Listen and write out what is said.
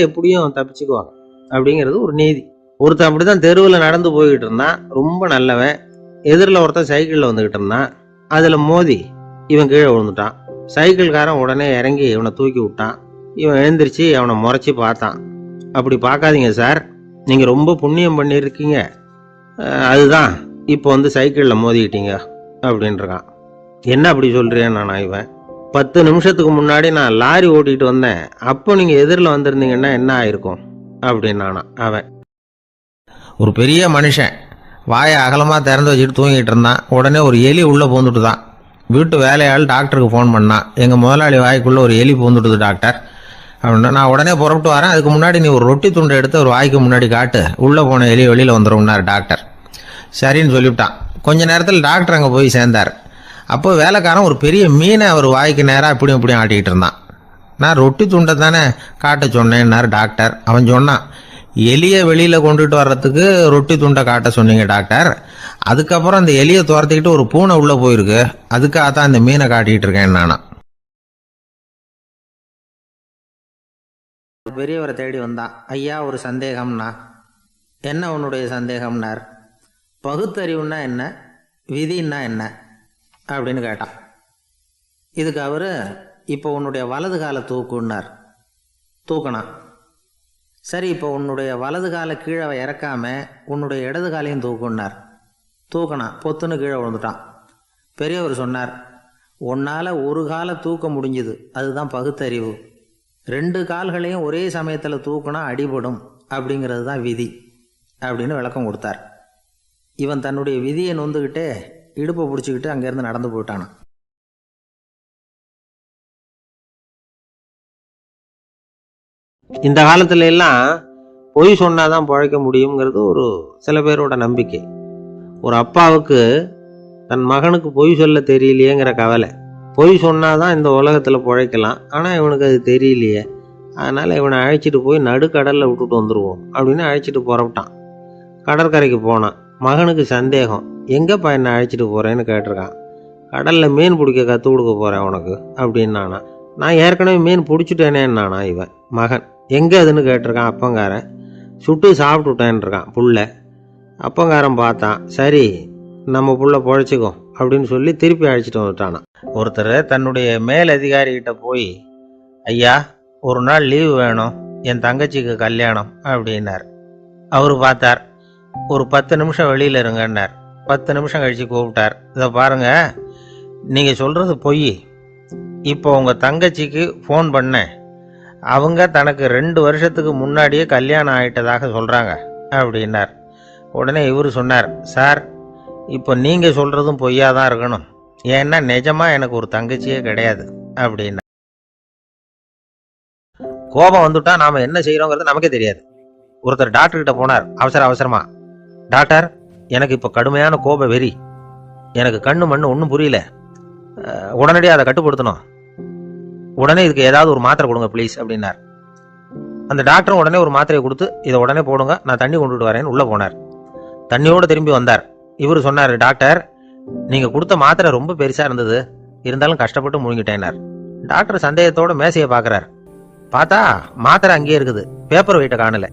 எப்படியும் தப்பிச்சுக்குவாங்க. அப்படிங்கிறது ஒரு நீதி. ஒருத்தன் அப்படி தான் தெருவில் நடந்து போய்கிட்டு இருந்தான். ரொம்ப நல்லவன். எதிரில் ஒருத்தன் சைக்கிளில் வந்துக்கிட்டு இருந்தான். அதில் மோதி இவன் கீழே விழுந்துட்டான். சைக்கிள்காரன் உடனே இறங்கி இவனை தூக்கி விட்டான். இவன் எழுந்திரிச்சு அவனை முறைச்சி பார்த்தான். அப்படி பார்க்காதீங்க சார். நீங்கள் ரொம்ப புண்ணியம் பண்ணியிருக்கீங்க. அதுதான். இப்போ வந்து சைக்கிளில் மோதிக்கிட்டீங்க. அப்படின்றான். என்ன அப்படி சொல்கிறேன் நான் இவன்? பத்து நிமிஷத்துக்கு முன்னாடி நான் லாரி ஓட்டிகிட்டு வந்தேன். அப்போ நீங்கள் எதிரில் வந்திருந்தீங்கன்னா என்ன ஆயிருக்கும்? அப்படின்னானா அவன். ஒரு பெரிய மனுஷன். வாயை அகலமாக திறந்து வச்சுட்டு தூங்கிட்டு இருந்தான். உடனே ஒரு எலி உள்ளே பூந்துட்டு தான் வீட்டு வேலையாள் டாக்டருக்கு ஃபோன் பண்ணான். எங்கள் முதலாளி வாய்க்குள்ளே ஒரு எலி பூந்துட்டுது டாக்டர். அப்படின்னா நான் உடனே புறப்பட்டு வரேன். அதுக்கு முன்னாடி நீ ஒரு ரொட்டி துண்டை எடுத்து ஒரு வாய்க்கு முன்னாடி காட்டு. உள்ளே போன எலி வெளியில் வந்துடும்னார் டாக்டர். சரின்னு சொல்லிவிட்டான். கொஞ்ச நேரத்தில் டாக்டர் அங்கே போய் சேர்ந்தார். அப்போ வேலைக்காரன் ஒரு பெரிய மீனை அவர் வாய்க்கு நேராக இப்படியும் இப்படியும் ஆட்டிக்கிட்டு இருந்தான். நான் ரொட்டி துண்டை தானே காட்ட சொன்னேன்னார் டாக்டர். அவன் சொன்னான் எலியை வெளியில் கொண்டுட்டு வர்றதுக்கு ரொட்டி துண்டை காட்ட சொன்னீங்க டாக்டர். அதுக்கப்புறம் அந்த எலியை துரத்திக்கிட்டு ஒரு பூனை உள்ளே போயிருக்கு. அதுக்காக தான் அந்த மீனை காட்டிக்கிட்டு இருக்கேன் நானா பெரியவரை தேடி வந்தான். ஐயா ஒரு சந்தேகம்னா? என்ன உன்னுடைய சந்தேகம்னார்? பகுத்தறிவுன்னா என்ன? விதின்னா என்ன? அப்படின்னு கேட்டான். இதுக்கு அவர் இப்போ உன்னுடைய வலது காலை தூக்குன்னார். தூக்கினான். சரி இப்போ உன்னுடைய வலது காலை கீழே இறக்காம உன்னுடைய இடது காலையும் தூக்குன்னார். தூக்கினான். பொத்துன்னு கீழே விழுந்துட்டான். பெரியவர் சொன்னார் உன்னால் ஒரு காலை தூக்க முடிஞ்சுது. அதுதான் பகுத்தறிவு. ரெண்டு கால்களையும் ஒரே சமயத்தில் தூக்குனா அடிபடும். அப்படிங்கிறது தான் விதி. அப்படின்னு விளக்கம் கொடுத்தார். இவன் தன்னுடைய விதியை நொந்துக்கிட்டே இடுப்பை பிடிச்சிக்கிட்டு அங்கேருந்து நடந்து போயிட்டானா? இந்த காலத்துல எல்லாம் பொய் சொன்னாதான் பழைக்க முடியுங்கிறது ஒரு சில பேரோட நம்பிக்கை. ஒரு அப்பாவுக்கு தன் மகனுக்கு பொய் சொல்ல தெரியலையேங்கிற கவலை. பொய் சொன்னாதான் இந்த உலகத்தில் பிழைக்கலாம். ஆனால் இவனுக்கு அது தெரியலையே. அதனால் இவனை அழைச்சிட்டு போய் நடுக்கடலில் விட்டுட்டு வந்துடுவோம் அப்படின்னு அழைச்சிட்டு புறப்பட்டான். கடற்கரைக்கு போனான். மகனுக்கு சந்தேகம். எங்கேப்பா பையனை அழைச்சிட்டு போகிறேன்னு கேட்டிருக்கான். கடலில் மீன் பிடிக்க கற்றுக் கொடுக்க போகிறேன் உனக்கு அப்படின்னானா. நான் ஏற்கனவே மீன் பிடிச்சிட்டேனேன்னானா இவன் மகன். எங்கே அதுன்னு கேட்டிருக்கான் அப்பங்காரன். சுட்டு சாப்பிட்டுட்டேன்ருக்கான் புள்ள. அப்பங்காரன் பார்த்தான். சரி நம்ம புள்ள பொழைச்சிக்கோ அப்படின்னு சொல்லி திருப்பி அழைச்சிட்டு வந்துட்டானா. ஒருத்தர் தன்னுடைய மேலதிகாரிகிட்ட போய் ஐயா ஒரு நாள் லீவு வேணும். என் தங்கச்சிக்கு கல்யாணம் அப்படின்னார். அவர் பார்த்தார். ஒரு பத்து நிமிஷம் வெளியில் இருங்கன்னார். பத்து நிமிஷம் கழித்து கூப்பிட்டார். இதை பாருங்கள் நீங்கள் சொல்கிறது பொய். இப்போ உங்கள் தங்கச்சிக்கு ஃபோன் பண்ணேன் அவங்க தனக்கு ரெண்டு வருஷத்துக்கு முன்னாடியே கல்யாணம் ஆயிட்டதாக சொல்கிறாங்க அப்படின்னார். உடனே இவர் சொன்னார் சார் இப்போ நீங்கள் சொல்கிறதும் பொய்யா தான் இருக்கணும். ஏன்னா நிஜமாக எனக்கு ஒரு தங்கச்சியே கிடையாது அப்படின்னா கோபம் வந்துட்டா நாம் என்ன செய்கிறோங்கிறது நமக்கே தெரியாது. ஒருத்தர் டாக்டர்கிட்ட போனார் அவசர அவசரமாக டாக்டர் எனக்கு இப்போ கடுமையான கோப வெறி. எனக்கு கண்ணு மண்ணு ஒன்றும் புரியல. உடனடியாக அதை கட்டுப்படுத்தணும். உடனே இதுக்கு ஏதாவது ஒரு மாத்திரை கொடுங்க ப்ளீஸ் அப்படின்னார். அந்த டாக்டரும் உடனே ஒரு மாத்திரையை கொடுத்து இதை உடனே போடுங்க நான் தண்ணி கொண்டுட்டு வரேன்னு உள்ளே போனார். தண்ணியோடு திரும்பி வந்தார். இவர் சொன்னார் டாக்டர் நீங்கள் கொடுத்த மாத்திரை ரொம்ப பெருசாக இருந்தது. இருந்தாலும் கஷ்டப்பட்டு முழுங்கிட்டேனார் டாக்டர் சந்தேகத்தோட மேசையை பார்க்குறார். பார்த்தா மாத்திரை அங்கேயே இருக்குது. பேப்பர் வெயிட்டை காணலை.